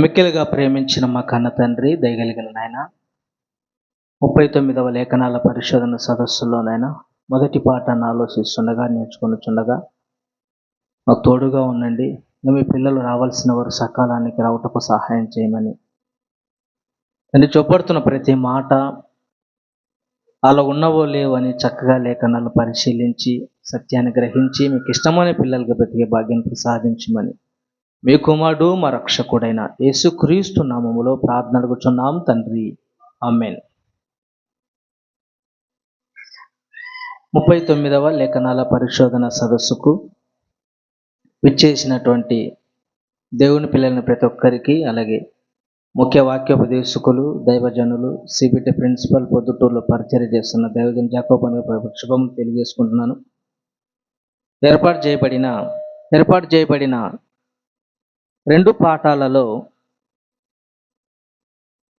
మిక్కిలిగా ప్రేమించిన మా కన్న తండ్రి దయగలిగిన నాయన. ముప్పై తొమ్మిదవ లేఖనాల పరిశోధన సదస్సులోనైనా మొదటి పాఠాన్ని ఆలోచిస్తుండగా నేర్చుకొనిచుండగా మాకు తోడుగా ఉండండి. మీ పిల్లలు రావాల్సిన వారు సకాలానికి రావటకు సహాయం చేయమని. నేను చూపడుతున్న ప్రతి మాట అలా ఉన్నవో లేవని చక్కగా లేఖనాలు పరిశీలించి సత్యాన్ని గ్రహించి మీకు ఇష్టమైన పిల్లలకు బ్రతికే భాగ్యం ప్రసాదించమని. మీ కుమారుడు మా రక్షకుడైన యేసుక్రీస్తు నామములో ప్రార్థన అడుగుచున్నాం తండ్రి. అమ్మేన్ ముప్పై తొమ్మిదవ లేఖనాల పరిశోధన సదస్సుకు విచ్చేసినటువంటి దేవుని పిల్లలని ప్రతి ఒక్కరికి అలాగే ముఖ్య వాక్యోపదేశకులు దైవజనులు సిబిటి ప్రిన్సిపల్ పొద్దుటూరులో పరిచయం చేస్తున్న దైవజన్ జాకోబని శుభం తెలియజేసుకుంటున్నాను. ఏర్పాటు చేయబడిన ఏర్పాటు చేయబడిన రెండు పాఠాలలో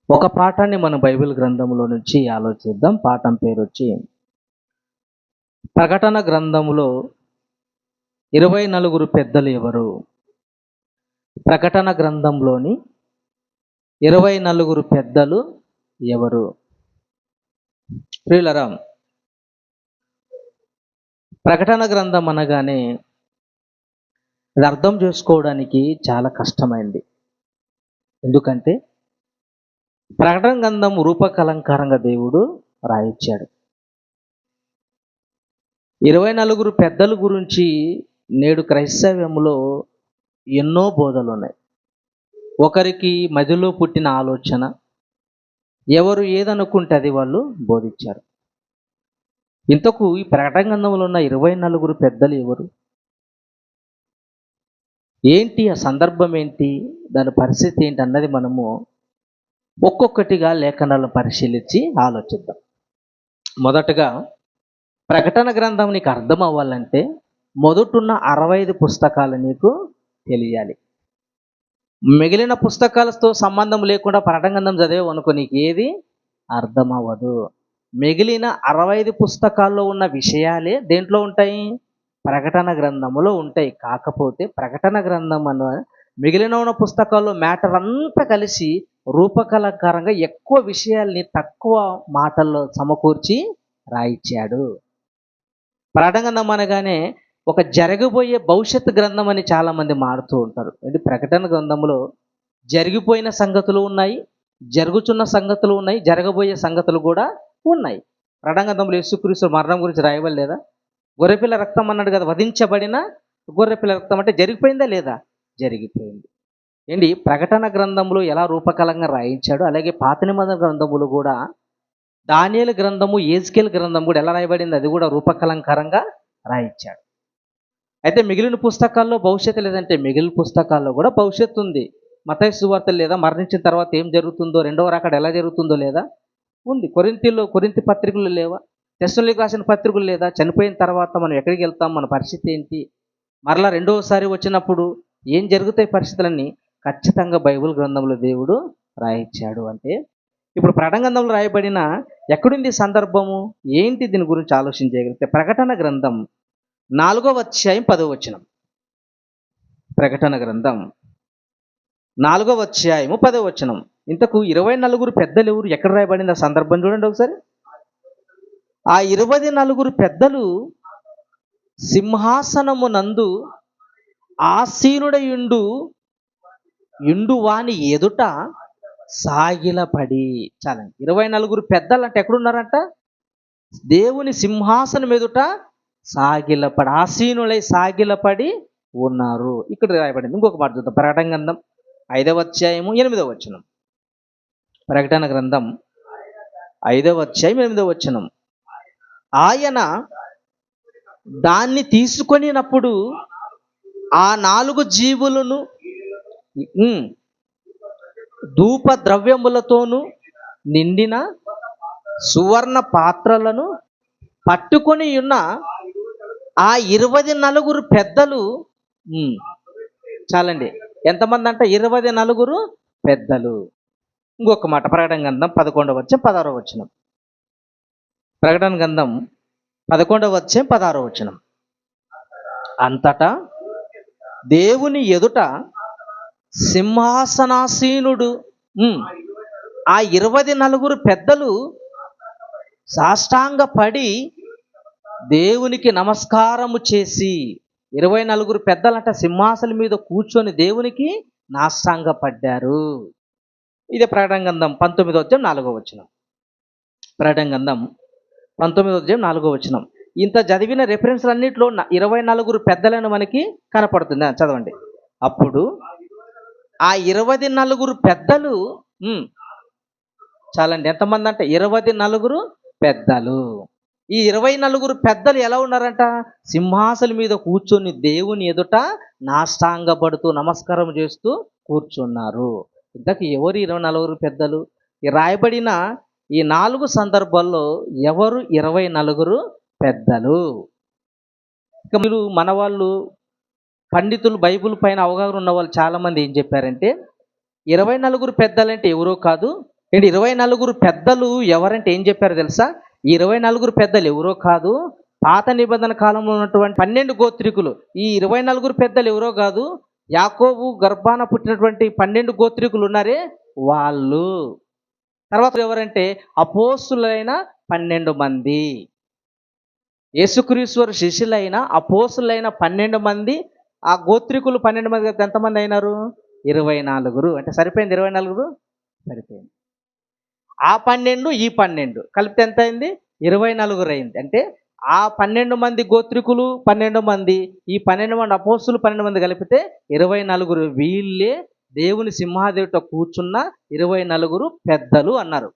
ఒక పాఠాన్ని మనం బైబిల్ గ్రంథంలో నుంచి ఆలోచిద్దాం. పాఠం పేరు వచ్చి ప్రకటన గ్రంథములో ఇరవై నలుగురు పెద్దలు ఎవరు? ప్రకటన గ్రంథంలోని ఇరవై నలుగురు పెద్దలు ఎవరు? ప్రియులరామ్ ప్రకటన గ్రంథం అనగానే ఇది అర్థం చేసుకోవడానికి చాలా కష్టమైంది. ఎందుకంటే ప్రకటన గంధం రూపకలంకారంగా దేవుడు రాయించాడు. ఇరవై నలుగురు పెద్దల గురించి నేడు క్రైస్తవ్యంలో ఎన్నో బోధలు ఉన్నాయి. ఒకరికి మదిలో పుట్టిన ఆలోచన ఎవరు ఏదనుకుంటే అది వాళ్ళు బోధించారు. ఇంతకు ఈ ప్రకటన గంధంలో ఉన్న ఇరవై నలుగురు పెద్దలు ఎవరు? ఏంటి ఆ సందర్భం ఏంటి? దాని పరిస్థితి ఏంటి అన్నది మనము ఒక్కొక్కటిగా లేఖనాలను పరిశీలించి ఆలోచిద్దాం. మొదటగా ప్రకటన గ్రంథం నీకు అర్థం అవ్వాలంటే మొదటున్న అరవై ఐదు పుస్తకాలు నీకు తెలియాలి. మిగిలిన పుస్తకాలతో సంబంధం లేకుండా ప్రకటన గ్రంథం చదివే అనుకో నీకు ఏది అర్థం అవ్వదు. మిగిలిన అరవై ఐదు పుస్తకాల్లో ఉన్న విషయాలే దేంట్లో ఉంటాయి? ప్రకటన గ్రంథములో ఉంటాయి. కాకపోతే ప్రకటన గ్రంథం అన్న మిగిలిన ఉన్న పుస్తకాల్లో మ్యాటర్ అంతా కలిసి రూపకలంకారంగా ఎక్కువ విషయాల్ని తక్కువ మాటల్లో సమకూర్చి రాయించాడు ప్రకటన అనగానే ఒక జరగబోయే భవిష్యత్ గ్రంథం అని చాలామంది మారుతూ ఉంటారు. అంటే ప్రకటన గ్రంథంలో జరిగిపోయిన సంగతులు ఉన్నాయి జరుగుతున్న సంగతులు ఉన్నాయి జరగబోయే సంగతులు కూడా ఉన్నాయి. ప్రకటన గ్రంథంలో యేసుక్రీస్తు మరణం గురించి రాయవలేదా గొర్రెపిల్ల రక్తం అన్నాడు కదా వధించబడిన గొర్రెపిల్ల రక్తం అంటే జరిగిపోయిందా లేదా? జరిగిపోయింది. ఏంటి? ప్రకటన గ్రంథంలో ఎలా రూపకలంగా రాయించాడు? అలాగే పాత నిబంధన గ్రంథములు కూడా దానియల గ్రంథము ఏజ్కేల్ గ్రంథం కూడా ఎలా రాయబడింది? అది కూడా రూపకలంకరంగా రాయించాడు. అయితే మిగిలిన పుస్తకాల్లో భవిష్యత్తు లేదంటే మిగిలిన పుస్తకాల్లో కూడా భవిష్యత్తు ఉంది. మతయ సువార్తలు లేదా మరణించిన తర్వాత ఏం జరుగుతుందో రెండవ రాకడ ఎలా జరుగుతుందో లేదా ఉంది. కొరింతిలో కొరింతి పత్రికలు లేవా? టెస్టులకు రాసిన పత్రికలు లేదా చనిపోయిన తర్వాత మనం ఎక్కడికి వెళ్తాం? మన పరిస్థితి ఏంటి? మరలా రెండవసారి వచ్చినప్పుడు ఏం జరుగుతాయి పరిస్థితులన్నీ? ఖచ్చితంగా బైబిల్ గ్రంథంలో దేవుడు రాయించాడు అంటే ఇప్పుడు ప్రకటన రాయబడిన ఎక్కడుంది సందర్భము? ఏంటి దీని గురించి ఆలోచించగలిగితే ప్రకటన గ్రంథం నాలుగవ అధ్యాయం పదో వచనం. ప్రకటన గ్రంథం నాలుగో అధ్యాయము పదో వచనం. ఇంతకు ఇరవై నలుగురు పెద్దలు ఎవరు? ఎక్కడ రాయబడింది ఆ సందర్భం చూడండి ఒకసారి. ఆ ఇరవై నలుగురు పెద్దలు సింహాసనము నందు ఆసీనుడయుండు ఇండు వాని ఎదుట సాగిలపడి. చాలండి. ఇరవై నలుగురు పెద్దలు అంటే ఎక్కడున్నారంట? దేవుని సింహాసనం ఎదుట సాగిలపడి ఆసీనులై సాగిలపడి ఉన్నారు. ఇక్కడ రాయబడింది. ఇంకొక మాట చూద్దాం. ప్రకటన గ్రంథం ఐదవ అధ్యాయము ఎనిమిదవ వచనం. ప్రకటన గ్రంథం ఐదవ అధ్యాయం ఎనిమిదవ వచనం. ఆయన దాన్ని తీసుకొనినప్పుడు ఆ నాలుగు జీవులను ధూప ద్రవ్యములతోనూ నిండిన సువర్ణ పాత్రలను పట్టుకొని ఉన్న ఆ ఇరవై నలుగురు పెద్దలు చాలండి. ఎంతమంది అంటే ఇరవై నలుగురు పెద్దలు. ఇంకొక మాట ప్రకటన గంధం పదకొండవ వచ్చిన పదహారవ వచ్చినాం ప్రకటన గ్రంథం పదకొండవ వచ్చే పదహారవ వచనం. అంతటా దేవుని ఎదుట సింహాసనాసీనుడు ఆ ఇరవై నలుగురు పెద్దలు సాష్టాంగపడి దేవునికి నమస్కారము చేసి ఇరవై నలుగురు పెద్దలంట సింహాసనం మీద కూర్చొని దేవునికి నాష్టాంగపడ్డారు. పడ్డారు ప్రకటన గంధం పంతొమ్మిదో అధ్యాయం నాలుగో వచనం. ప్రకటన గంధం పంతొమ్మిది అధ్యాయం నాలుగో వచనం. ఇంత చదివిన రెఫరెన్స్లన్నింటిలో ఇరవై నలుగురు పెద్దలను మనకి కనపడుతుంది. చదవండి. అప్పుడు ఆ ఇరవై నలుగురు పెద్దలు చాలండి. ఎంతమంది అంటే ఇరవై నలుగురు పెద్దలు. ఈ ఇరవై నలుగురు పెద్దలు ఎలా ఉన్నారంట? సింహాసనం మీద కూర్చొని దేవుని ఎదుట నాష్టాంగపడుతూ నమస్కారం చేస్తూ కూర్చున్నారు. ఇంతకు ఎవరు ఇరవై నలుగురు పెద్దలు? రాయబడిన ఈ నాలుగు సందర్భాల్లో ఎవరు ఇరవై నలుగురు పెద్దలు? ఇక మీరు మన వాళ్ళు పండితులు బైబిల్ పైన అవగాహన ఉన్న వాళ్ళు చాలామంది ఏం చెప్పారంటే ఇరవై నలుగురు పెద్దలంటే ఎవరో కాదు. ఏంటి ఇరవై నలుగురు పెద్దలు ఎవరంటే ఏం చెప్పారు తెలుసా? ఈ ఇరవై నలుగురు పెద్దలు ఎవరో కాదు. పాత నిబంధన కాలంలో ఉన్నటువంటి పన్నెండు గోత్రికులు. ఈ ఇరవై నలుగురు పెద్దలు ఎవరో కాదు. యాకోబు గర్భాన పుట్టినటువంటి పన్నెండు గోత్రికులు ఉన్నారే? వాళ్ళు. తర్వాత ఎవరంటే అపోసులైన పన్నెండు మంది. యేసుక్రీశ్వరు శిష్యులైన అపోసులైన పన్నెండు మంది. ఆ గోత్రికులు పన్నెండు మంది ఎంతమంది అయినారు? ఇరవై నాలుగురు. అంటే సరిపోయింది ఇరవై నాలుగురు? సరిపోయింది. ఆ పన్నెండు ఈ పన్నెండు కలిపితే ఎంత అయింది ఇరవై నలుగురు అయింది. అంటే ఆ పన్నెండు మంది గోత్రికులు పన్నెండు మంది ఈ పన్నెండు మంది అపోస్తులు పన్నెండు మంది కలిపితే ఇరవై నలుగురు. వీళ్ళే దేవుని సింహాదేవిట కూర్చున్న ఇరవై నలుగురు పెద్దలు అన్నారు.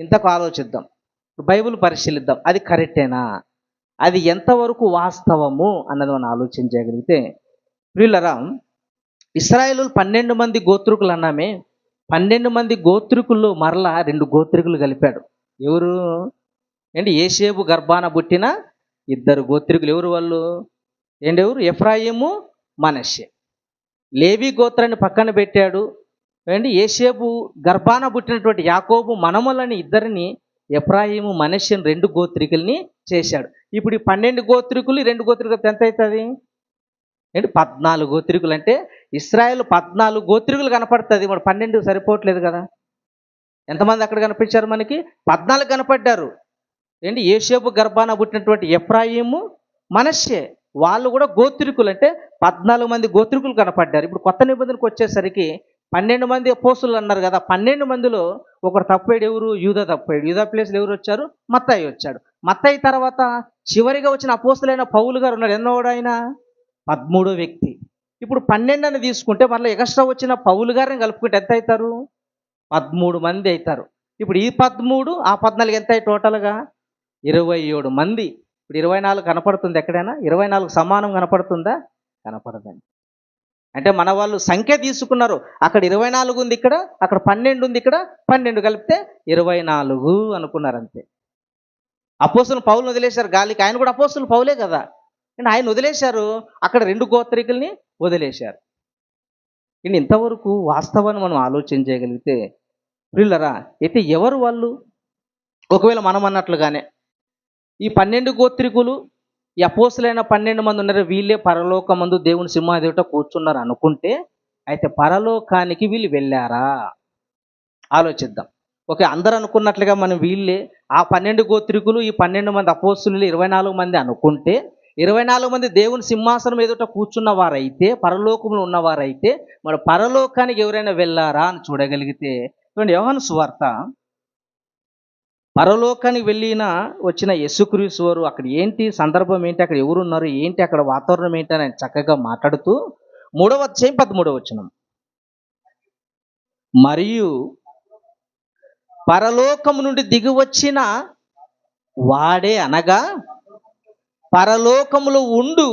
ఇంతకు ఆలోచిద్దాం. బైబిల్ పరిశీలిద్దాం. అది కరెక్టేనా? అది ఎంతవరకు వాస్తవము అన్నది మనం ఆలోచించగలిగితే వీళ్ళరా ఇస్రాయేలు పన్నెండు మంది గోత్రికులు అన్నామే. పన్నెండు మంది గోత్రికుల్లో మరలా రెండు గోత్రికులు కలిపాడు. ఎవరు? ఏంటి? ఏసేపు గర్భాన పుట్టిన ఇద్దరు గోత్రికులు. ఎవరు వాళ్ళు? ఏంటి ఎవరు? ఎఫ్రాయిము మనషే లేవి గోత్రాన్ని పక్కన పెట్టాడు. అండి ఏషేబు గర్భాన పుట్టినటువంటి యాకోబు మనములని ఇద్దరిని ఎఫ్రాయిము మనిషిని రెండు గోత్రికుల్ని చేశాడు. ఇప్పుడు ఈ పన్నెండు గోత్రికులు ఈ రెండు గోత్రికులు ఎంత అవుతుంది? ఏంటి? పద్నాలుగు గోత్రికులు అంటే ఇస్రాయల్ పద్నాలుగు గోత్రికులు కనపడుతుంది. మరి పన్నెండు సరిపోవట్లేదు కదా. ఎంతమంది అక్కడ కనిపించారు మనకి? పద్నాలుగు కనపడ్డారు. ఏంటి? ఏషేపు గర్భాన పుట్టినటువంటి ఎప్రాయిము మనషే వాళ్ళు కూడా గోత్రికులు అంటే పద్నాలుగు మంది గోత్రికులు కనపడ్డారు. ఇప్పుడు కొత్త నిబంధనకు వచ్చేసరికి పన్నెండు మంది అపోసులు అన్నారు కదా పన్నెండు మందిలో ఒకరు తప్పేడు ఎవరు? యూధ తప్పేడు. యూధ ప్లేస్లో ఎవరు వచ్చారు? మత్తాయి వచ్చాడు. మత్తాయి తర్వాత చివరిగా వచ్చిన అపోసులైన పౌలు గారు ఉన్నాడు ఎన్నోడు ఆయన? పదమూడో వ్యక్తి. ఇప్పుడు పన్నెండు అని తీసుకుంటే మళ్ళీ ఎక్స్ట్రా వచ్చిన పౌలు గారిని కలుపుకుంటే ఎంత అవుతారు? పదమూడు మంది అవుతారు. ఇప్పుడు ఈ పదమూడు ఆ పద్నాలుగు ఎంత అయ్యి టోటల్గా? ఇరవై ఏడు మంది. ఇప్పుడు ఇరవై నాలుగు కనపడుతుంది ఎక్కడైనా? ఇరవై నాలుగు సమానం కనపడుతుందా? కనపడదండి. అంటే మన వాళ్ళు సంఖ్య తీసుకున్నారు. అక్కడ ఇరవై నాలుగు ఉంది ఇక్కడ అక్కడ పన్నెండు ఉంది ఇక్కడ పన్నెండు కలిపితే ఇరవై నాలుగు అనుకున్నారు అంతే అపోసులు పౌలు వదిలేశారు. గాలికి ఆయన కూడా అపోసులు పౌలే కదా. అండ్ ఆయన వదిలేశారు. అక్కడ రెండు గోత్రికుల్ని వదిలేశారు. అండ్ ఇంతవరకు వాస్తవాన్ని మనం ఆలోచన చేయగలిగితే ప్రిల్లరా అయితే ఎవరు వాళ్ళు? ఒకవేళ మనం అన్నట్లుగానే ఈ పన్నెండు గోత్రికులు అపోసులైన పన్నెండు మంది ఉన్నారు. వీళ్ళే పరలోకమందు దేవుని సింహాదేవిట కూర్చున్నారు అనుకుంటే అయితే పరలోకానికి వీళ్ళు వెళ్ళారా? ఆలోచిద్దాం. ఓకే అందరు అనుకున్నట్లుగా మనం వీళ్ళే ఆ పన్నెండు గోత్రికులు ఈ పన్నెండు మంది అపోస్తులు ఇరవై నాలుగు మంది అనుకుంటే ఇరవై నాలుగు మంది దేవుని సింహాసనం ఎదుట కూర్చున్న వారైతే పరలోకంలో ఉన్నవారైతే మరి పరలోకానికి ఎవరైనా వెళ్ళారా అని చూడగలిగితే చూడండి యోహన్ సువార్త పరలోకానికి వెళ్ళిన వచ్చిన యేసుక్రీస్తు వారు అక్కడ ఏంటి సందర్భం ఏంటి అక్కడ ఎవరు ఉన్నారు ఏంటి అక్కడ వాతావరణం ఏంటి అని చక్కగా మాట్లాడుతూ మూడవ అధ్యాయం పదమూడవ వచనం. మరియు పరలోకము నుండి దిగి వచ్చిన వాడే అనగా పరలోకములో ఉండు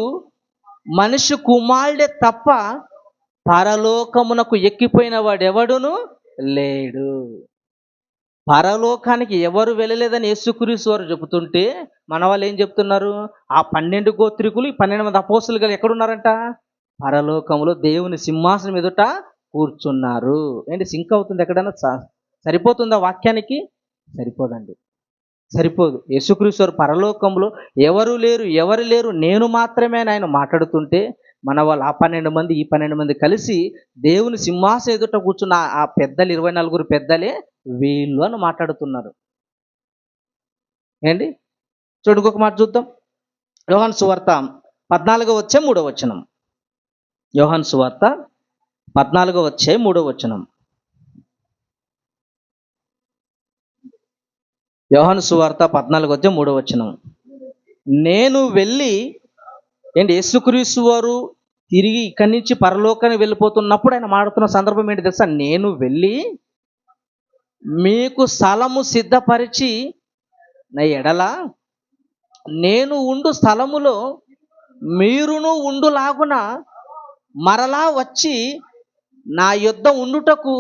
మనిషి కుమారుడే తప్ప పరలోకమునకు ఎక్కిపోయిన వాడెవడును? లేడు. పరలోకానికి ఎవరు వెళ్ళలేదని యేసుక్రీస్తు వారు చెబుతుంటే మన వాళ్ళు ఏం చెప్తున్నారు? ఆ పన్నెండు గోత్రికులు ఈ పన్నెండు మంది అపోస్తులు గారు ఎక్కడున్నారంట? పరలోకంలో దేవుని సింహాసనం ఎదుట కూర్చున్నారు. ఏంటి సింక్ అవుతుంది ఎక్కడన్నా స- సరిపోతుందా వాక్యానికి? సరిపోదండి. సరిపోదు. యేసుక్రీశ్వరు పరలోకంలో ఎవరు లేరు ఎవరు లేరు నేను మాత్రమే ఆయన మాట్లాడుతుంటే మన వాళ్ళు ఆ పన్నెండు మంది ఈ పన్నెండు మంది కలిసి దేవుని సింహాస ఎదుట కూర్చున్న ఆ- పెద్దలు ఇరవై నలుగురు పెద్దలే వీళ్ళు అని మాట్లాడుతున్నారు. ఏంటి? చూడు ఇంకొక మాట చూద్దాం. యోహన్ సువార్త పద్నాలుగో వచ్చే మూడో వచనం. యోహన్ సువార్త పద్నాలుగో వచ్చే మూడో వచనం. యోహన్ సువార్త పద్నాలుగు వచ్చే మూడో వచనం. నేను వెళ్ళి ఏంటి? యేసుక్రీస్తు వారు తిరిగి ఇక్కడి నుంచి పరలోకానికి వెళ్ళిపోతున్నప్పుడు ఆయన మాడుతున్న సందర్భం ఏంటి తెలుసా? నేను వెళ్ళి మీకు స్థలము సిద్ధపరిచి నా ఎడల నేను ఉండు స్థలములో మీరును ఉండులాగున మరలా వచ్చి నా యొద్ద ఉండుటకు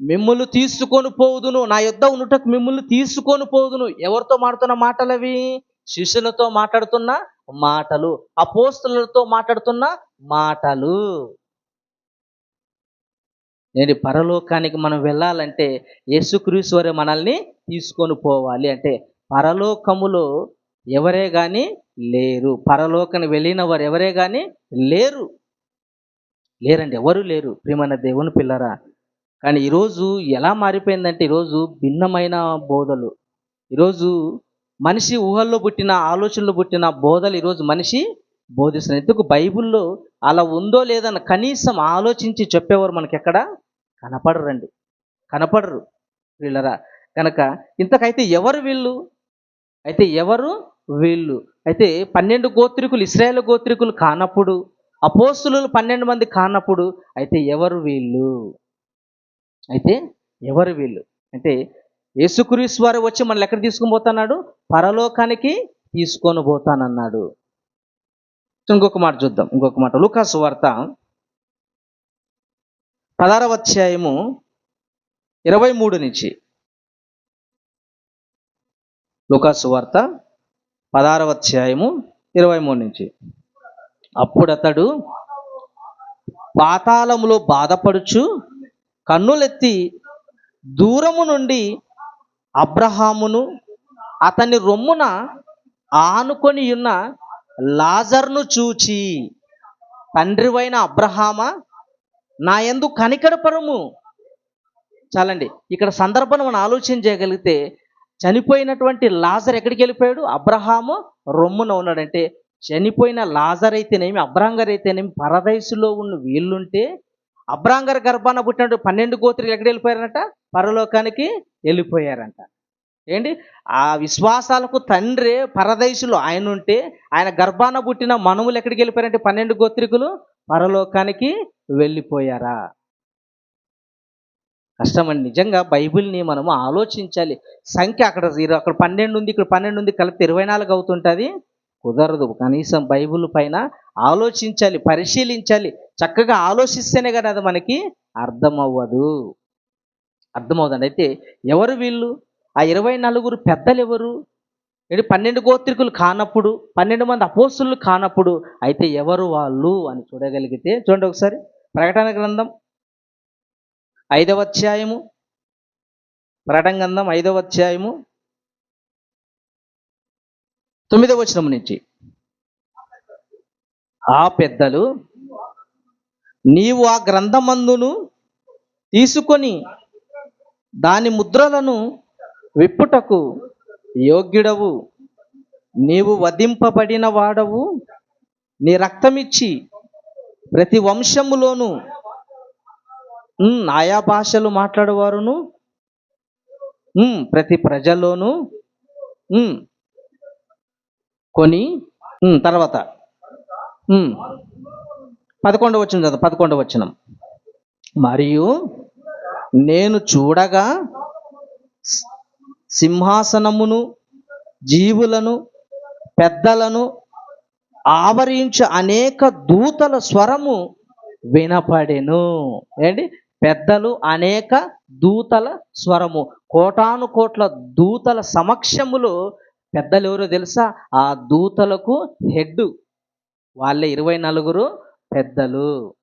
మిమ్మల్ని తీసుకొని పోదును నా యొద్ద ఉండుటకు మిమ్మల్ని తీసుకొని పోదును ఎవరితో మాడుతున్న మాటలవి? శిష్యులతో మాట్లాడుతున్న మాటలు. అపోస్తులతో మాట్లాడుతున్న మాటలు. నేను పరలోకానికి మనం వెళ్ళాలంటే యేసుక్రీస్తు మనల్ని తీసుకొని పోవాలి. అంటే పరలోకములో ఎవరే కానీ లేరు. పరలోకని వెళ్ళిన వారు ఎవరే కానీ లేరు. లేరండి ఎవరు లేరు. ప్రియమైన దేవుని పిల్లరా కానీ ఈరోజు ఎలా మారిపోయిందంటే ఈరోజు భిన్నమైన బోధలు. ఈరోజు మనిషి ఊహల్లో పుట్టిన ఆలోచనలు పుట్టిన బోధలు ఈరోజు మనిషి బోధిస్తున్నారు ఎందుకు? బైబిల్లో అలా ఉందో లేదని కనీసం ఆలోచించి చెప్పేవారు మనకి ఎక్కడ కనపడరండి. కనపడరు వీళ్ళరా. కనుక ఇంతకైతే ఎవరు వీళ్ళు? అయితే ఎవరు? వీళ్ళు. అయితే పన్నెండు గోత్రికులు ఇస్రాయేల్ గోత్రికులు కానప్పుడు అపోస్తులు పన్నెండు మంది కానప్పుడు అయితే ఎవరు వీళ్ళు? అయితే ఎవరు వీళ్ళు? అంటే యేసుక్రీస్తు వారు వచ్చి మనల్ని ఎక్కడ తీసుకొని పోతున్నాడు? పరలోకానికి తీసుకొని పోతానన్నాడు. ఇంకొక మాట చూద్దాం. ఇంకొక మాట. లూకాసు వార్త పదారవ అధ్యాయము ఇరవై మూడు నుంచి. లూకాసు వార్త పదారవ అధ్యాయము ఇరవై మూడు నుంచి. అప్పుడు అతడు పాతాళములో బాధపడుచు కన్నులెత్తి దూరము నుండి అబ్రహామును అతని రొమ్మున ఆనుకొని ఉన్న లాజర్ను చూచి తండ్రివైన అబ్రహామా నా ఎందు కనికరపరము చాలండి ఇక్కడ సందర్భం మనం ఆలోచన చేయగలిగితే చనిపోయినటువంటి లాజర్ ఎక్కడికి వెళ్ళిపోయాడు? అబ్రహాము రొమ్మున ఉన్నాడంటే చనిపోయిన లాజర్ అయితేనేమి అబ్రాంగర్ అయితేనేమి పరదైసులో ఉన్న వీళ్ళుంటే అబ్రాంగర్ గర్భాన పుట్టినట్టు పన్నెండు గోత్రులు ఎక్కడ వెళ్ళిపోయారంట పరలోకానికి వెళ్ళిపోయారంట. ఏంటి? ఆ విశ్వాసాలకు తండ్రి పరదేశులు. ఆయన ఉంటే ఆయన గర్భాన పుట్టిన మనములు ఎక్కడికి వెళ్ళిపోయారంటే? పన్నెండు గోత్రికులు పరలోకానికి వెళ్ళిపోయారా? కష్టమండి. నిజంగా బైబిల్ని మనము ఆలోచించాలి. సంఖ్య అక్కడ అక్కడ పన్నెండు ఉంది ఇక్కడ పన్నెండు ఉంది కలిపితే ఇరవై నాలుగు అవుతుంటుంది. కుదరదు. కనీసం బైబిల్ పైన ఆలోచించాలి పరిశీలించాలి. చక్కగా ఆలోచిస్తేనే కదా అది మనకి అర్థమవ్వదు. అర్థమవుతుంది. అయితే ఎవరు వీళ్ళు? ఆ ఇరవై నలుగురు పెద్దలు ఎవరు పన్నెండు గోత్రికులు కానప్పుడు పన్నెండు మంది అపోస్తులు కానప్పుడు అయితే ఎవరు వాళ్ళు అని చూడగలిగితే చూడండి ఒకసారి. ప్రకటన గ్రంథం ఐదవ అధ్యాయము. ప్రకటన గ్రంథం ఐదవ అధ్యాయము. తొమ్మిదవ వచనం నుంచి. ఆ పెద్దలు నీవు ఆ గ్రంథమందును తీసుకొని దాని ముద్రలను విప్పుటకు యోగ్యుడవు. నీవు వధింపబడిన వాడవు. నీ రక్తమిచ్చి ప్రతి వంశములోను ఆయా భాషలు మాట్లాడేవారును. ప్రతి ప్రజల్లోనూ కొని తర్వాత ఉమ్, పదకొండవ వచ్చిన కదా పదకొండవ వచ్చినం మరియు నేను చూడగా సింహాసనమును జీవులను పెద్దలను ఆవరించు అనేక దూతల స్వరము వినపడెను. ఏంటి? పెద్దలు అనేక దూతల స్వరము. కోటాను కోట్ల దూతల సమక్షములో పెద్దలు ఎవరో తెలుసా? ఆ దూతలకు హెడ్ వాళ్ళే ఇరవై నలుగురు పెద్దలు.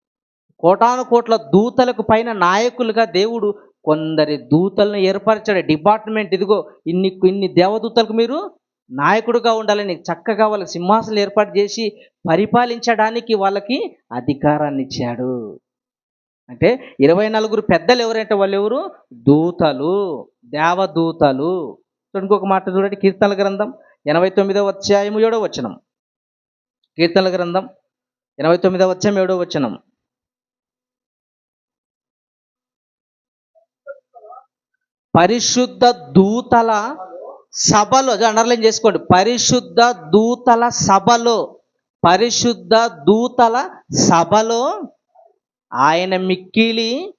కోటాను కోట్ల దూతలకు పైన నాయకులుగా దేవుడు కొందరి దూతలను ఏర్పరచాడు. డిపార్ట్మెంట్ ఇదిగో ఇన్ని ఇన్ని దేవదూతలకు మీరు నాయకుడుగా ఉండాలని చక్కగా వాళ్ళకి సింహాసనం ఏర్పాటు చేసి పరిపాలించడానికి వాళ్ళకి అధికారాన్ని ఇచ్చాడు. అంటే ఇరవై నలుగురు పెద్దలు ఎవరంటే వాళ్ళు ఎవరు? దూతలు దేవదూతలు. ఇంకొక మాట చూడండి కీర్తనల గ్రంథం ఎనభై తొమ్మిదవ వచ్చాయము ఏడో వచనం. కీర్తనల గ్రంథం ఎనభై తొమ్మిదవ అధ్యాయం ఏడో వచనం. పరిశుద్ధ దూతల సభలో అండర్లైన్ చేసుకోండి. పరిశుద్ధ దూతల సభలో పరిశుద్ధ దూతల సభలో ఆయన మిక్కిలి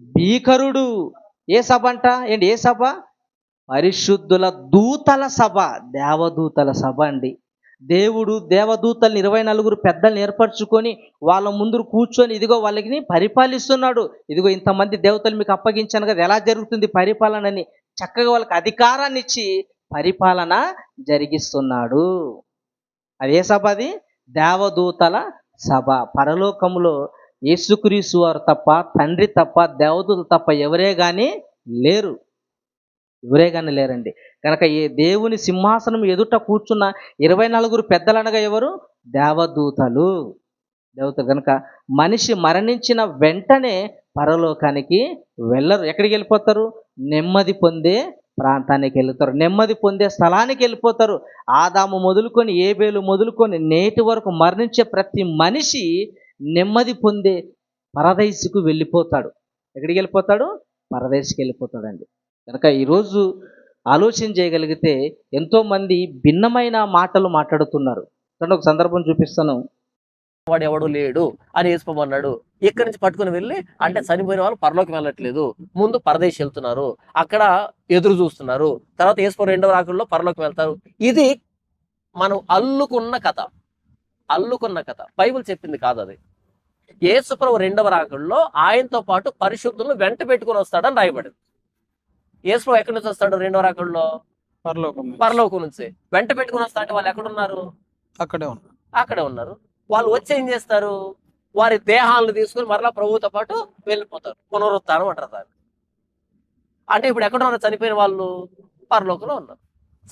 భీకరుడు. ఏ సభ అంట? ఏంటి? ఏ సభ? పరిశుద్ధుల దూతల సభ దేవదూతల సభ అండి. దేవుడు దేవదూతల్ని ఇరవై నలుగురు పెద్దల్ని ఏర్పరచుకొని వాళ్ళ ముందు కూర్చొని ఇదిగో వాళ్ళకి పరిపాలిస్తున్నాడు. ఇదిగో ఇంతమంది దేవతలు మీకు అప్పగించాను కదా ఎలా జరుగుతుంది పరిపాలనని చక్కగా వాళ్ళకి అధికారాన్ని ఇచ్చి పరిపాలన జరిగిస్తున్నాడు. అది ఏ సభ అది? దేవదూతల సభ. పరలోకంలో యేసుక్రీసు వారు తప్ప తండ్రి తప్ప దేవదూతలు తప్ప ఎవరే కానీ లేరు. ఎవరే కానీ లేరండి. కనుక ఈ దేవుని సింహాసనం ఎదుట కూర్చున్న ఇరవై నలుగురు పెద్దలనగా ఎవరు? దేవదూతలు. దేవతలు కనుక మనిషి మరణించిన వెంటనే పరలోకానికి వెళ్ళరు. ఎక్కడికి వెళ్ళిపోతారు? నెమ్మది పొందే ప్రాంతానికి వెళ్తారు. నెమ్మది పొందే స్థలానికి వెళ్ళిపోతారు. ఆదాము మొదలుకొని ఏబేలు మొదలుకొని నేటి వరకు మరణించే ప్రతి మనిషి నెమ్మది పొందే పరదైసుకు వెళ్ళిపోతాడు. ఎక్కడికి వెళ్ళిపోతాడు? పరదేశ్కి వెళ్ళిపోతాడండి. కనుక ఈరోజు ఆలోచన చేయగలిగితే ఎంతోమంది భిన్నమైన మాటలు మాట్లాడుతున్నారు. చూడండి ఒక సందర్భం చూపిస్తాను. వాడు ఎవడు లేడు అని వేసుకోమన్నాడు ఇక్కడి నుంచి పట్టుకుని వెళ్ళి? అంటే చనిపోయిన వాళ్ళు పరలోకి వెళ్ళట్లేదు. ముందు పరదేశ్ వెళ్తున్నారు. అక్కడ ఎదురు చూస్తున్నారు. తర్వాత వేసుకో రెండవ రాకుల్లో పరలోకి వెళ్తారు. ఇది మనం అల్లుకున్న కథ. అల్లుకున్న కథ. బైబిల్ చెప్పింది కాదు అది. యేసుప్రభు రెండవ రాకుల్లో ఆయనతో పాటు పరిశుద్ధులను వెంట పెట్టుకుని వస్తాడని రాయబడింది. యేసుప్రభు ఎక్కడి నుంచి వస్తాడు? రెండవ రాకుల్లో పరలోకం పరలోకం నుంచి. వెంట పెట్టుకుని వస్తా అంటే వాళ్ళు ఎక్కడున్నారు? అక్కడే ఉన్నా అక్కడే ఉన్నారు. వాళ్ళు వచ్చి ఏం చేస్తారు? వారి దేహాలను తీసుకుని మరలా ప్రభువుతో పాటు వెళ్ళిపోతారు. పునరుత్థానం అంటారు దాన్ని. అంటే ఇప్పుడు ఎక్కడ ఉన్నారు చనిపోయిన వాళ్ళు పరలోకంలో ఉన్నారు.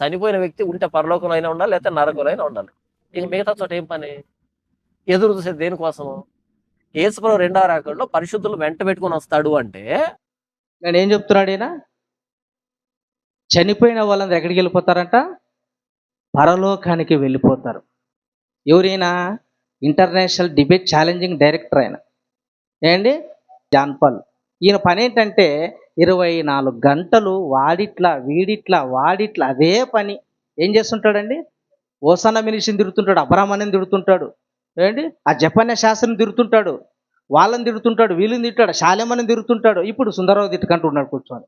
చనిపోయిన వ్యక్తి ఉంటే పరలోకంలో అయినా ఉండాలి లేకపోతే నరకంలో అయినా ఉండాలి. ఇంక మిగతా చోట ఏం పని? ఎదురు చూసే దేనికోసము? యేసుప్రభు రెండవ రాకడలో పరిశుద్ధులు వెంట పెట్టుకొని వస్తాడు అంటే నేను ఏం చెప్తున్నాడు ఈయన? చనిపోయిన వాళ్ళందరూ ఎక్కడికి వెళ్ళిపోతారంట? పరలోకానికి వెళ్ళిపోతారు. ఎవరైనా ఇంటర్నేషనల్ డిబేట్ ఛాలెంజింగ్ డైరెక్టర్ ఆయన. ఏండి జాన్పాల్ ఈయన పని ఏంటంటే ఇరవై నాలుగు గంటలు వాడిట్లా వీడిట్లా వాడిట్లా అదే పని. ఏం చేస్తుంటాడండి? ఓసాన మినిషిని తిడుతుంటాడు అబ్రాహ్మణ్యం తిడుతుంటాడు. ఏంటి? ఆ జపాన్య శాస్త్రం తిడుతుంటాడు వాళ్ళని తిడుతుంటాడు వీళ్ళని తిట్టాడు శాలేమని తిరుగుతుంటాడు ఇప్పుడు సుందరరావు తిట్టుకుంటున్నాడు కూర్చొని.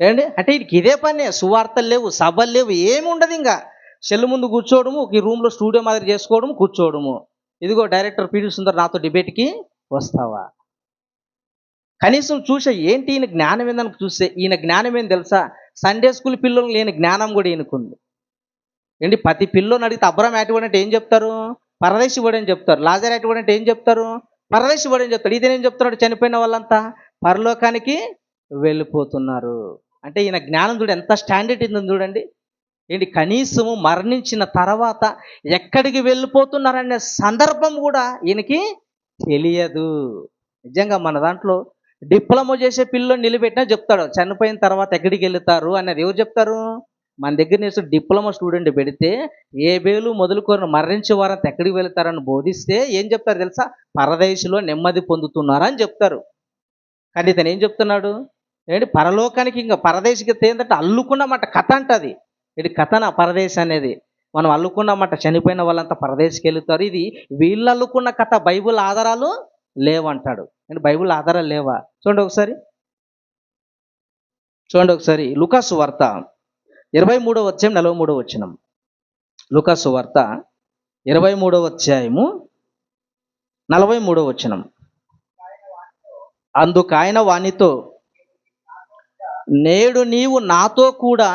ఏంటి? అంటే వీడికి ఇదే పనే సువార్తలు లేవు సభలు లేవు ఏమి ఉండదు ఇంకా. సెల్ ముందు కూర్చోవడము ఈ రూమ్లో స్టూడియో మాదిరి చేసుకోవడము కూర్చోవడము. ఇదిగో డైరెక్టర్ పిడి సుందర్ నాతో డిబేట్కి వస్తావా? కనీసం చూసే ఏంటి ఈయన జ్ఞానం ఏందని చూస్తే ఈయన జ్ఞానం ఏం తెలుసా? సండే స్కూల్ పిల్లలు లేని జ్ఞానం కూడా ఈయనకుంది. ఏంటి? ప్రతి పిల్లని అడిగితే అబ్రహం యాటివాడు అంటే ఏం చెప్తారు? పరదేశి వాడు అని చెప్తారు. లాజర్ యాటివాడు అంటే ఏం చెప్తారు? పరదేశి వాడు అని చెప్తాడు. ఇదేనేం చెప్తున్నాడు? చనిపోయిన వాళ్ళంతా పరలోకానికి వెళ్ళిపోతున్నారు. అంటే ఈయన జ్ఞానం చూడు ఎంత స్టాండర్డ్ ఉందో చూడండి. ఏంటి? కనీసము మరణించిన తర్వాత ఎక్కడికి వెళ్ళిపోతున్నారనే సందర్భం కూడా ఈయనకి తెలియదు. నిజంగా మన దాంట్లో డిప్లొమా చేసే పిల్లలు నిలబెట్టినా చెప్తాడు చనిపోయిన తర్వాత ఎక్కడికి వెళ్తారు అనేది ఎవరు చెప్తారు? మన దగ్గర నుంచి డిప్లొమా స్టూడెంట్ పెడితే ఏ వేలు మొదలుకొని మరణించే వారంతా ఎక్కడికి వెళ్తారని బోధిస్తే ఏం చెప్తారు తెలుసా? పరదేశంలో నెమ్మది పొందుతున్నారని చెప్తారు. కానీ ఇతను ఏం చెప్తున్నాడు? ఏంటి? పరలోకానికి ఇంకా పరదేశికత ఏంటంటే అల్లుకున్నమాట. కథ అంటది ఇది కథన పరదేశం అనేది. మనం అల్లుకున్నమాట. చనిపోయిన వాళ్ళంతా పరదేశికి వెళ్తారు. ఇది వీళ్ళు అల్లుకున్న కథ. బైబుల్ ఆధారాలు లేవంటాడు. అంటే బైబుల్ ఆధారాలు లేవా? చూడండి ఒకసారి. చూడండి ఒకసారి. లుకాసు వార్త. ఇరవై మూడో అధ్యాయం నలభై మూడో వచ్చినం లుకాసు వార్త. ఇరవై మూడవ అధ్యాయము నలభై మూడో వచనం. అందుకు ఆయన వానితో నేడు నీవు నాతో కూడా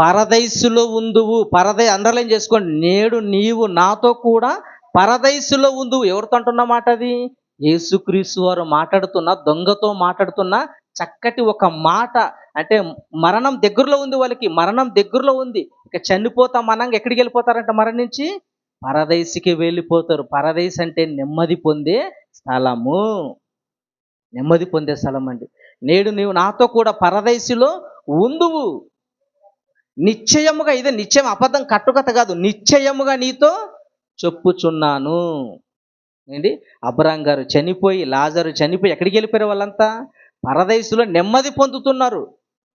పరదైసులో ఉందువు. పరదై అండర్లైన్ చేసుకోండి. నేడు నీవు నాతో కూడా పరదైసులో ఉందువు. ఎవరితో అంటున్న మాట అది? యేసుక్రీస్తు వారు మాట్లాడుతున్న దొంగతో మాట్లాడుతున్న చక్కటి ఒక మాట. అంటే మరణం దగ్గరలో ఉంది వాళ్ళకి. మరణం దగ్గరలో ఉంది. ఇక చనిపోతాం మనం ఎక్కడికి వెళ్ళిపోతారంట మరణించి? పరదేశికి వెళ్ళిపోతారు. పరదేశ్ అంటే నెమ్మది పొందే స్థలము. నెమ్మది పొందే స్థలం అండి. నేడు నీవు నాతో కూడా పరదేశిలో ఉందువు. నిశ్చయముగా ఇదే నిశ్చయం అబద్ధం కట్టుకథ కాదు. నిశ్చయముగా నీతో చెప్పుచున్నాను. ఏంటి? అబ్రాం గారు చనిపోయి లాజరు చనిపోయి ఎక్కడికి వెళ్ళిపోయారు వాళ్ళంతా? పరదేశిలో నెమ్మది పొందుతున్నారు.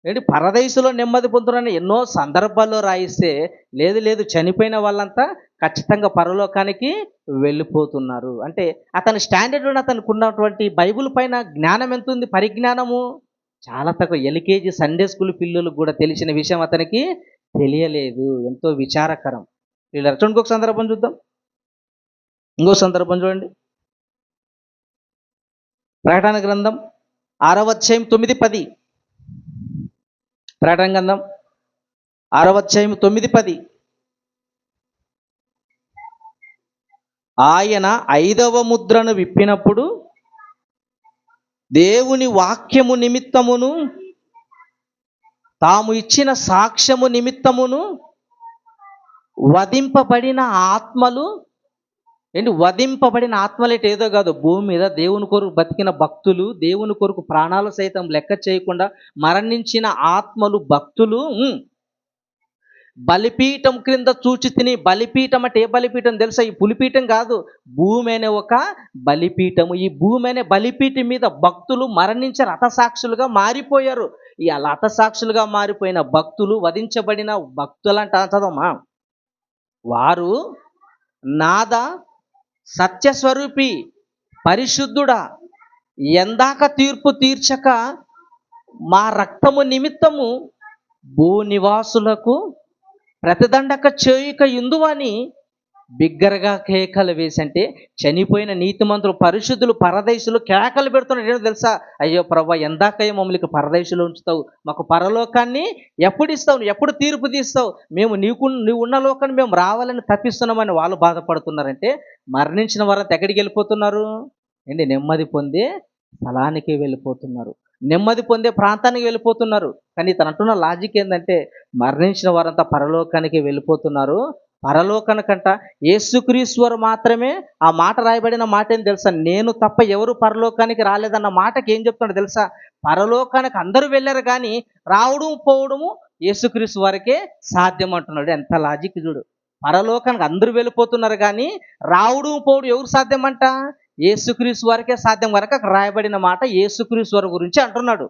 ఏంటి? పరదేశిలో నెమ్మది పొందుతున్నారని ఎన్నో సందర్భాల్లో రాయిస్తే లేదు లేదు చనిపోయిన వాళ్ళంతా ఖచ్చితంగా పరలోకానికి వెళ్ళిపోతున్నారు. అంటే అతని స్టాండర్డ్ అతనికి ఉన్నటువంటి బైబిల్ పైన జ్ఞానం ఎంత ఉంది? పరిజ్ఞానము? చాలా తక్కువ. ఎల్కేజీ సండే స్కూల్ పిల్లలకు కూడా తెలిసిన విషయం అతనికి తెలియలేదు. ఎంతో విచారకరం. వీళ్ళ చూడండి ఇంకొక సందర్భం చూద్దాం. ఇంకో సందర్భం చూడండి. ప్రకటన గ్రంథం ఆరవ తొమ్మిది పది. ప్రకటన గ్రంథం ఆరవ తొమ్మిది పది. ఆయన ఐదవ ముద్రను విప్పినప్పుడు దేవుని వాక్యము నిమిత్తమును తాము ఇచ్చిన సాక్ష్యము నిమిత్తమును వధింపబడిన ఆత్మలు ఏంటి వధింపబడిన ఆత్మలేట ఏదో కాదు భూమి మీద దేవుని కొరకు బతికిన భక్తులు దేవుని కొరకు ప్రాణాలు సైతం లెక్క చేయకుండా మరణించిన ఆత్మలు భక్తులు బలిపీఠం క్రింద చూచి తిని బలిపీఠం అంటే ఏ బలిపీఠం తెలుసా? ఈ పులిపీఠం కాదు. భూమి అనే ఒక బలిపీఠము. ఈ భూమి అనే బలిపీఠం మీద భక్తులు మరణించి రథసాక్షులుగా మారిపోయారు. ఈ రథసాక్షులుగా మారిపోయిన భక్తులు వధించబడిన భక్తులంట చదవమా వారు నాద సత్యస్వరూపి పరిశుద్ధుడా ఎందాక తీర్పు తీర్చక మా రక్తము నిమిత్తము భూనివాసులకు ప్రతిదండక చేయుక ఇందువని బిగ్గరగా కేకలు వేసి అంటే చనిపోయిన నీతిమంతులు పరిశుద్ధులు పరదేశులు కేకలు పెడుతున్నారు ఏంటో తెలుసా? అయ్యో ప్రభా ఎందాకయ్యో మమ్మల్ని పరదేశులు ఉంచుతావు. మాకు పరలోకాన్ని ఎప్పుడు ఇస్తావు? నువ్వు ఎప్పుడు తీర్పు తీస్తావు? మేము నీకు నీవు ఉన్న లోకాన్ని మేము రావాలని తప్పిస్తున్నామని వాళ్ళు బాధపడుతున్నారంటే మరణించిన వారంతా ఎక్కడికి వెళ్ళిపోతున్నారు. ఏంటి? నెమ్మది పొంది స్థలానికి వెళ్ళిపోతున్నారు. నెమ్మది పొందే ప్రాంతానికి వెళ్ళిపోతున్నారు. కానీ తను అంటున్న లాజిక్ ఏంటంటే మరణించిన వారంతా పరలోకానికి వెళ్ళిపోతున్నారు. పరలోకానికంట యేసుక్రీశ్వరు మాత్రమే ఆ మాట రాయబడిన మాట ఏం తెలుసా? నేను తప్ప ఎవరు పరలోకానికి రాలేదన్న మాటకి ఏం చెప్తున్నాడు తెలుసా? పరలోకానికి అందరూ వెళ్ళారు కానీ రావడం పోవడము యేసుక్రీస్తు వారికే సాధ్యం అంటున్నాడు. ఎంత లాజిక్ చూడు. పరలోకానికి అందరూ వెళ్ళిపోతున్నారు కానీ రావడం పోవడం ఎవరు సాధ్యమంట? ఏసుక్రీస్తు వారికే సాధ్యం కనుక రాయబడిన మాట యేసుక్రీస్తు వారి గురించి అంటున్నాడు.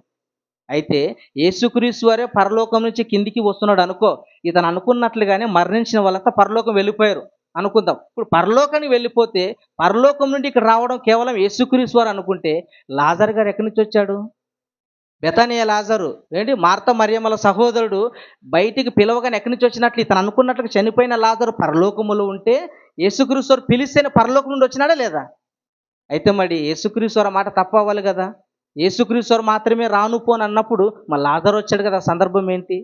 అయితే యేసుక్రీస్తు వారే పరలోకం నుంచి కిందికి వస్తున్నాడు అనుకో ఇతను అనుకున్నట్లుగానే మరణించిన వాళ్ళంతా పరలోకం వెళ్ళిపోయారు. అనుకుందాం. ఇప్పుడు పరలోకానికి వెళ్ళిపోతే పరలోకం నుండి ఇక్కడ రావడం కేవలం యేసుక్రీస్తు వారు అనుకుంటే లాజర్ గారు ఎక్కడి నుంచి వచ్చాడు? బెతానియా లాజరు. ఏంటి? మార్త మరియమ్మల సహోదరుడు బయటికి పిలవగానే ఎక్కడి నుంచి వచ్చినట్లు? ఇతను అనుకున్నట్లు చనిపోయిన లాజరు పరలోకములో ఉంటే యేసుక్రీస్తు వారు పిలిస్తేనే పరలోకం నుండి వచ్చినాడా లేదా? అయితే మరి యేసుక్రీస్తు వారి మాట తప్ప అవ్వాలి కదా? యేసుక్రీస్తు వారు మాత్రమే రాను పోను అన్నప్పుడు మా లాజర్ వచ్చాడు కదా? సందర్భం ఏంటి?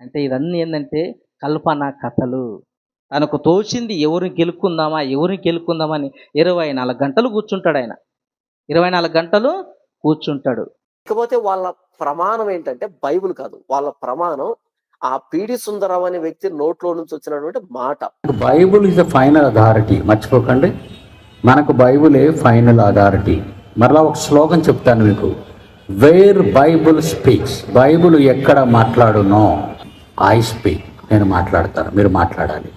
అంటే ఇవన్నీ ఏంటంటే కల్పన కథలు. తనకు తోచింది ఎవరిని గెలుక్కుందామా ఎవరిని గెలుక్కుందామా అని ఇరవై నాలుగు గంటలు కూర్చుంటాడు ఆయన. ఇరవై నాలుగు గంటలు కూర్చుంటాడు. ఇకపోతే వాళ్ళ ప్రమాణం ఏంటంటే బైబిల్ కాదు. వాళ్ళ ప్రమాణం ఆ పీడి సుందరం అనే వ్యక్తి నోట్లో నుంచి వచ్చినటువంటి మాట. Bible is the final authority మర్చిపోకండి. మనకు బైబులే ఫైనల్ అథారిటీ. మరలా ఒక శ్లోకం చెప్తాను మీకు. వేర్ బైబుల్ స్పీక్స్ బైబుల్ ఎక్కడ మాట్లాడునో ఐ స్పీక్ నేను మాట్లాడతాను మీరు మాట్లాడాలి.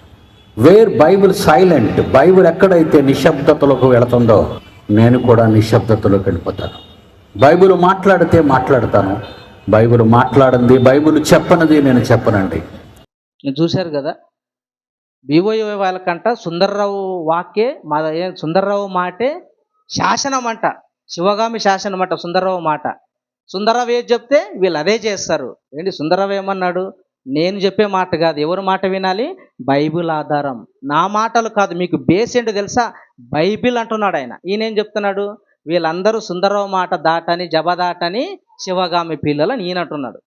వేర్ బైబుల్ సైలెంట్ బైబుల్ ఎక్కడైతే నిశ్శబ్దతలోకి వెళుతుందో నేను కూడా నిశ్శబ్దతలోకి వెళ్ళిపోతాను. బైబుల్ మాట్లాడితే మాట్లాడతాను. బైబుల్ మాట్లాడింది బైబుల్ చెప్పనది నేను చెప్పనండి. మీరు చూశారు కదా? బీఓఏ వాళ్ళకంట సుందర్రావు వాక్యే మా సుందర్రావు మాటే శాసనం అంట శివగామి శాసనం అంట సుందర్రావు మాట. సుందర్రావు ఏది చెప్తే వీళ్ళు అదే చేస్తారు. ఏంటి? సుందర్రావు ఏమన్నాడు? నేను చెప్పే మాట కాదు. ఎవరి మాట వినాలి? బైబిల్ ఆధారం. నా మాటలు కాదు. మీకు బేస్ ఏంటో తెలుసా? బైబిల్ అంటున్నాడు ఆయన. ఈయన ఏం చెప్తున్నాడు? వీళ్ళందరూ సుందరరావు మాట దాటని జబ దాటని శివగామి పిల్లలని ఈయన అంటున్నాడు.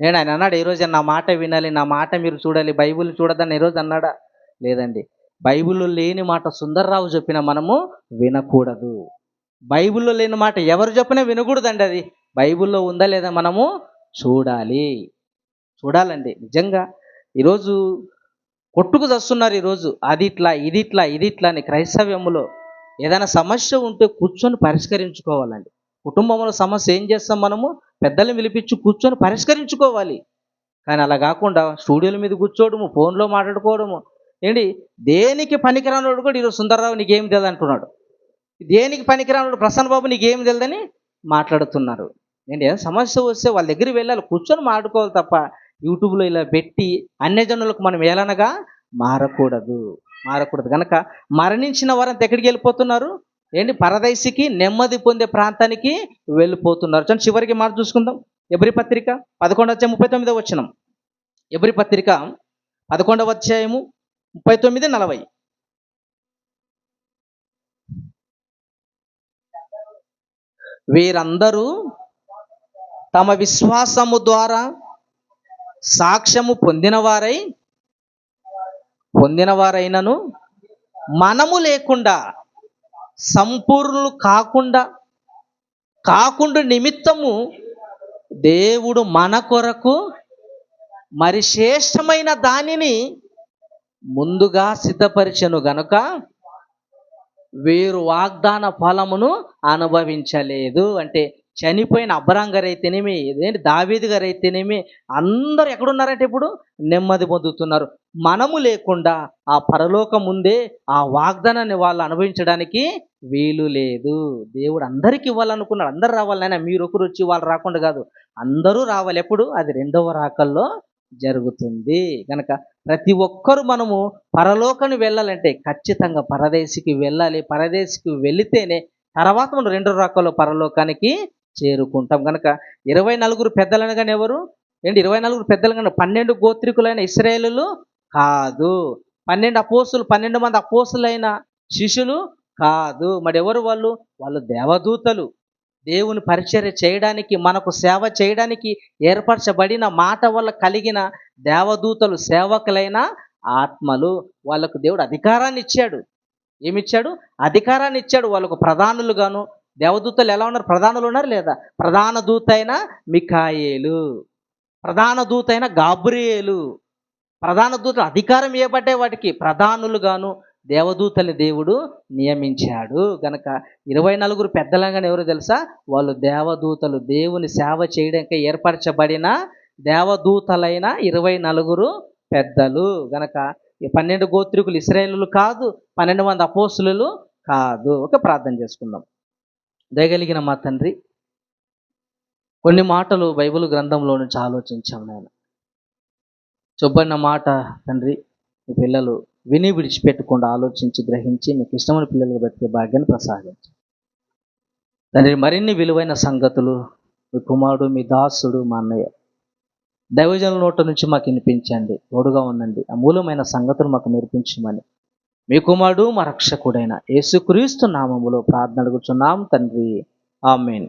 నేను ఆయన అన్నాడు ఈరోజు నా మాట వినాలి నా మాట మీరు చూడాలి బైబిల్ చూడదని ఈరోజు అన్నాడా? లేదండి. బైబిల్లో లేని మాట సుందర్రావు చెప్పిన మనము వినకూడదు. బైబిల్లో లేని మాట ఎవరు చెప్పినా వినకూడదండి అది. బైబిల్లో ఉందా లేదా మనము చూడాలి. చూడాలండి నిజంగా. ఈరోజు కొట్టుకు చస్తున్నారు ఈరోజు అది ఇట్లా ఇది ఇట్లా ఇది ఇట్లా అని క్రైస్తవ్యములో ఏదైనా సమస్య ఉంటే కూర్చొని పరిష్కరించుకోవాలండి. కుటుంబంలో సమస్య ఏం చేస్తాం మనము? పెద్దల్ని పిలిపించి కూర్చొని పరిష్కరించుకోవాలి. కానీ అలా కాకుండా స్టూడియోల మీద కూర్చోవడము ఫోన్లో మాట్లాడుకోవడము. ఏంటి? దేనికి పనికిరానోడు కూడా ఈరోజు సుందరరావు నీకేం తెలియదు అంటున్నాడు. దేనికి పనికిరానోడు ప్రసన్న బాబు నీకేం తెలియదని మాట్లాడుతున్నారు. ఏంటి? ఏదైనా సమస్య వస్తే వాళ్ళ దగ్గరికి వెళ్ళాలి కూర్చొని మాట్లాడుకోవాలి తప్ప యూట్యూబ్లో ఇలా పెట్టి అన్యజనులకు మనం ఏలనగా మారకూడదు. మారకూడదు. కనుక మరణించిన వారంతా ఎక్కడికి వెళ్ళిపోతున్నారు? ఏంటి? పరదేశికి నెమ్మది పొందే ప్రాంతానికి వెళ్ళిపోతున్నారు. చూడండి చివరికి మాట చూసుకుందాం. ఎబ్రి పత్రిక పదకొండు వచ్చే ముప్పై తొమ్మిదో వచ్చినం ఎబ్రి పత్రిక పదకొండవ అధ్యాయము ముప్పై తొమ్మిది నలభై. వీరందరూ తమ విశ్వాసము ద్వారా సాక్ష్యము పొందినవారై పొందినవారైనను మనము లేకుండా సంపూర్ణులు కాకుండా కాకుండా నిమిత్తము దేవుడు మన కొరకు మరి శ్రేష్టమైన దానిని ముందుగా సిద్ధపరిచను గనుక వీరు వాగ్దాన ఫలమును అనుభవించలేదు. అంటే చనిపోయిన అబ్రాం గారు అయితేనేమి ఏంటి దావీదు గారు అయితేనేమి అందరు ఎక్కడున్నారంటే ఇప్పుడు నెమ్మది పొందుతున్నారు. మనము లేకుండా ఆ పరలోకం ముందే ఆ వాగ్దానాన్ని వాళ్ళు అనుభవించడానికి వీలు లేదు. దేవుడు అందరికి ఇవ్వాలనుకున్నాడు. అందరు రావాలైనా మీరు ఒకరు వచ్చి వాళ్ళు రాకుండా కాదు. అందరూ రావాలి. ఎప్పుడు? అది రెండవ రాకల్లో జరుగుతుంది. కనుక ప్రతి ఒక్కరు మనము పరలోకాన్ని వెళ్ళాలంటే ఖచ్చితంగా పరదేశికి వెళ్ళాలి. పరదేశికి వెళితేనే తర్వాత మనం రెండు రకాల పరలోకానికి చేరుకుంటాం. కనుక ఇరవై నలుగురు పెద్దలనగానే ఎవరు? ఏంటి? ఇరవై నలుగురు పెద్దలనగా పన్నెండు గోత్రికులైన ఇస్రాయేలు కాదు. పన్నెండు అపోసులు పన్నెండు మంది అపోసులైన శిష్యులు కాదు. మరి ఎవరు వాళ్ళు? వాళ్ళు దేవదూతలు. దేవుని పరిచర్య చేయడానికి మనకు సేవ చేయడానికి ఏర్పరచబడిన మాట వల్ల కలిగిన దేవదూతలు సేవకులైన ఆత్మలు. వాళ్ళకు దేవుడు అధికారాన్ని ఇచ్చాడు. ఏమిచ్చాడు? అధికారాన్ని ఇచ్చాడు. వాళ్ళకు ప్రధానులుగాను. దేవదూతలు ఎలా ఉన్నారు? ప్రధానులు ఉన్నారు లేదా? ప్రధాన దూత అయిన మికాయేలు ప్రధాన దూత అయిన గాబ్రియేలు. ప్రధాన దూత అధికారం ఇవ్వబడ్డే వాటికి. ప్రధానులుగాను దేవదూతల దేవుడు నియమించాడు. గనక ఇరవై నలుగురు పెద్దలంగానే ఎవరు తెలుసా? వాళ్ళు దేవదూతలు దేవుని సేవ చేయడానికి ఏర్పరచబడిన దేవదూతలైన ఇరవై నలుగురు పెద్దలు. గనక ఈ పన్నెండు గోత్రికులు ఇస్రాయేలులు కాదు పన్నెండు మంది అపోసులు కాదు. ఒక ప్రార్థన చేసుకుందాం. దయగలిగిన మా తండ్రి కొన్ని మాటలు బైబిల్ గ్రంథంలో నుంచి ఆలోచించాం నేను చెప్పిన మాట తండ్రి మీ పిల్లలు విని విడిచిపెట్టకుండా ఆలోచించి గ్రహించి మీకు ఇష్టమైన పిల్లలకు బతికే భాగ్యాన్ని ప్రసాదించు. తండ్రి మరిన్ని విలువైన సంగతులు మీ కుమారుడు మీ దాసుడు మా అన్నయ్య. దైవజనుల నోట నుంచి మాకు వినిపించండి. తోడుగా ఉండండి. అమూలమైన సంగతులు మాకు నేర్పించమని. మీ కుమారుడు మా రక్షకుడైన యేసుక్రీస్తు నామములో ప్రార్థన అడుగుచున్నాం తండ్రి. ఆమెన్.